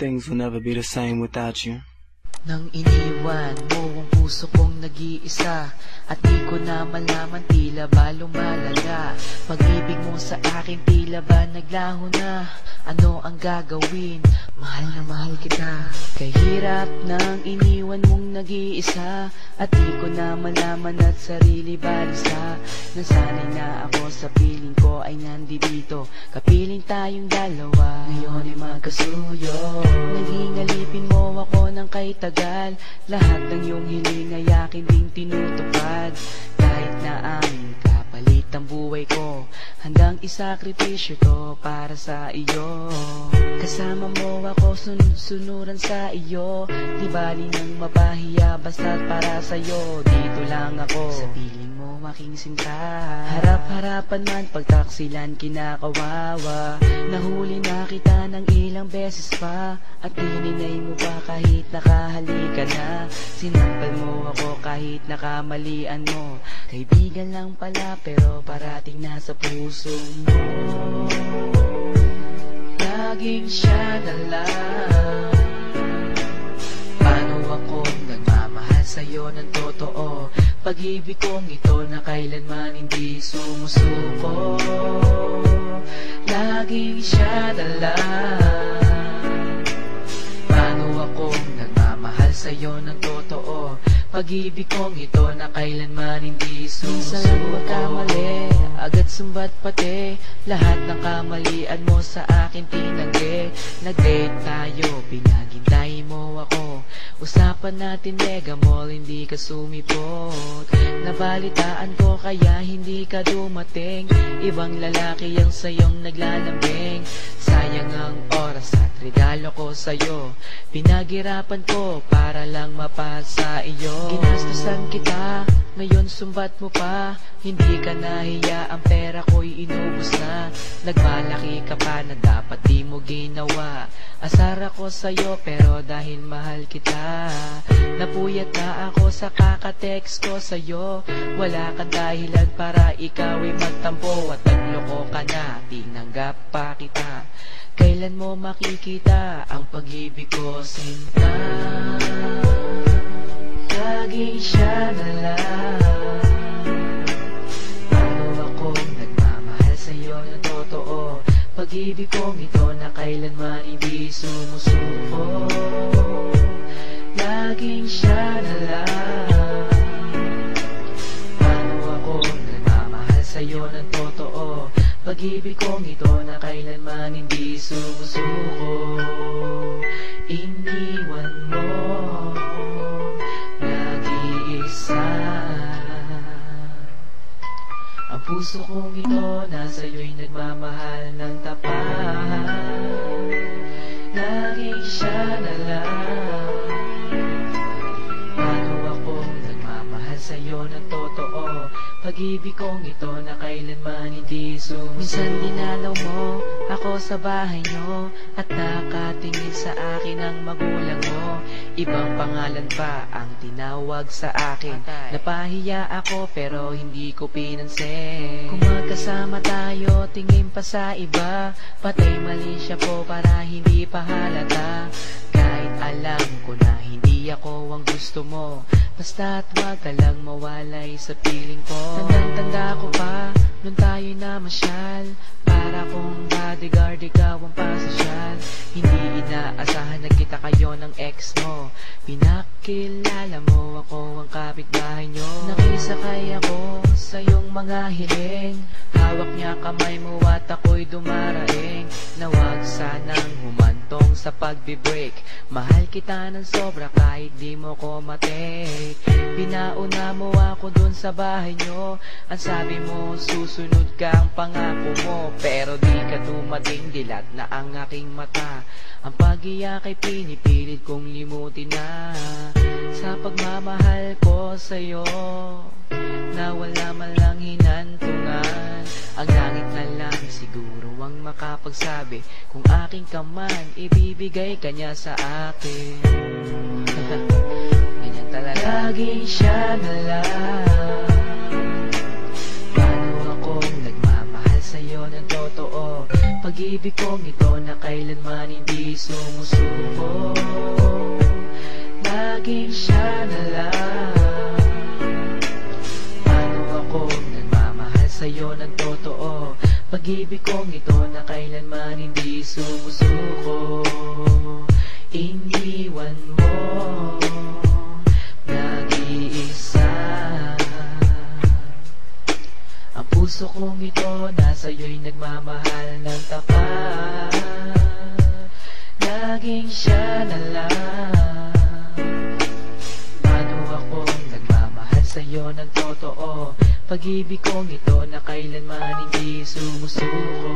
things will never be the same without you. Puso kong nag-iisa At di ko na malaman tila ba lumalala Pag-ibig mo sa akin tila ba naglaho na? Ano ang gagawin? Mahal na mahal kita. Kahirap nang iniwan mong nag-iisa At di ko na malaman at sarili balisa Nasanay na ako sa piling ko ay nandito. Kapiling tayong dalawa. Ngayon ay magkasuyo. Naging kay tagal. Lahat ng iyong hiling ay akin ding tinutupad. Kahit na ang kapalit ang buhay ko Handang isakripisyo to para sa iyo. Kasama mo ako sunod-sunuran sa iyo. Di bali nang mapahiya basta't para sa'yo Dito lang ako. Sa piling aking sinta Harap-harapan man pagtaksilan kinakawawa. Nahuli na kita ng ilang beses pa. At ininay mo pa kahit nakahalika na. Sinampal mo ako kahit nakamalian mo. Kaibigan lang pala pero parating nasa puso mo. Laging siya na lang Paano ako nagmamahal sa'yo ng totoo Pag-ibig kong ito na kailanman hindi sumusuko. Laging siya na lang Paano ako nagmamahal sa'yo ng totoo? Pag-ibig kong ito na kailanman hindi sumusuko. Minsan magkamali, agad sumbat pati. Lahat ng kamalian mo sa akin tinanggi. Nag-date tayo, pinaghintay mo ako Usapan natin mega mall, hindi ka sumipot. Nabalitaan ko kaya hindi ka dumating. Ibang lalaki ang sayong naglalambing. Sayang ang oras at regalo ko sa'yo. Pinaghirapan ko para lang mapasa iyo. Ginastusan kita, ngayon sumbat mo pa. Hindi ka nahiya, ang pera ko'y inubos na. Nagmalaki ka pa na dapat di mo ginawa. Asar ako sa'yo pero dahil mahal kita Napuyat na ako sa kakatext ko sa'yo. Wala kang dahilan para ikaw ay magtampo At nagloko ka na, tinanggap pa kita. Kailan mo makikita ang pag-ibig ko sinta? Laging siya na lang. Paano akong nagmamahal sa'yo ng totoo? Pag-ibig kong ito na kailanman hindi sumusuko Laging siya na lang. Paano akong nagmamahal sa'yo ng totoo? Pag-ibig kong ito na kailanman hindi sumusuko. Iniwan mo Nag-iisa. Ang puso kong ito nasa iyo'y nagmamahal ng tapat. Laging siya na lang Pag-ibig kong ito na kailanman hindi sumusuko Minsan dinalaw mo ako sa bahay nyo At nakatingin sa akin ang magulang mo. Ibang pangalan pa ang tinawag sa akin. Napahiya ako pero hindi ko pinansin. Kung magkasama tayo tingin pa sa iba. Patay mali siya po para hindi pa halata. Kahit alam ko na hindi ako ang gusto mo. Basta't wag ka lang mawalay sa piling ko. Tandang-tanda ko pa Nung tayo'y namasyal. Para kong bodyguard ikaw ang pasosyal Hindi inaasahan na kita kayo ng ex mo. Pinakilala mo ako ang kapitbahay nyo. Nakisakay ako sa iyong mga hiling Hawak niya kamay mo at ako'y dumaraing. Nawag sanang humantong sa pagbe-break Mahal kita ng sobra kahit di mo ko matake. Pinauna mo ako dun sa bahay nyo. Ang sabi mo susunod ka ang pangako mo. Pero di ka dumating dilat na ang aking mata. Ang pag-iyak ay pinipilit kong limutin na. Sa pagmamahal ko sa'yo Na wala man lang hinantungan Ang langit na lang siguro ang makapagsabi. Kung aking ka man, ibibigay ka niya sa akin. Ganyan talaga. Laging siya na lang. Paano akong nagmamahal sa'yo ng totoo? Pag Pag-ibig kong ito na kailanman hindi sumusuko Pag-ibig kong ito na kailanman hindi sumusuko. Iniwan mo Nag-iisa. Ang puso kong ito Nasa'yo'y nagmamahal ng tapat. Laging siya na lang. Paano ako nagmamahal sa'yo ng totoo Pag-ibig kong ito na kailanman hindi sumusuko